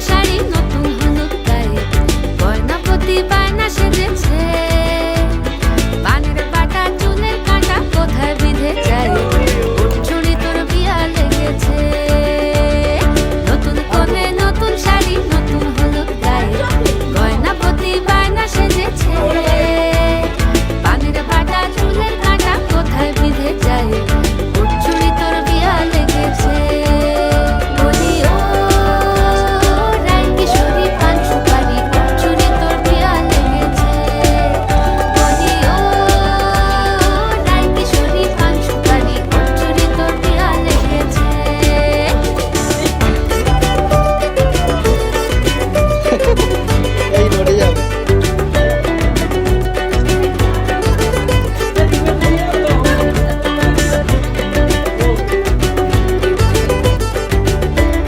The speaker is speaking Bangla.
শাড়ি নতুন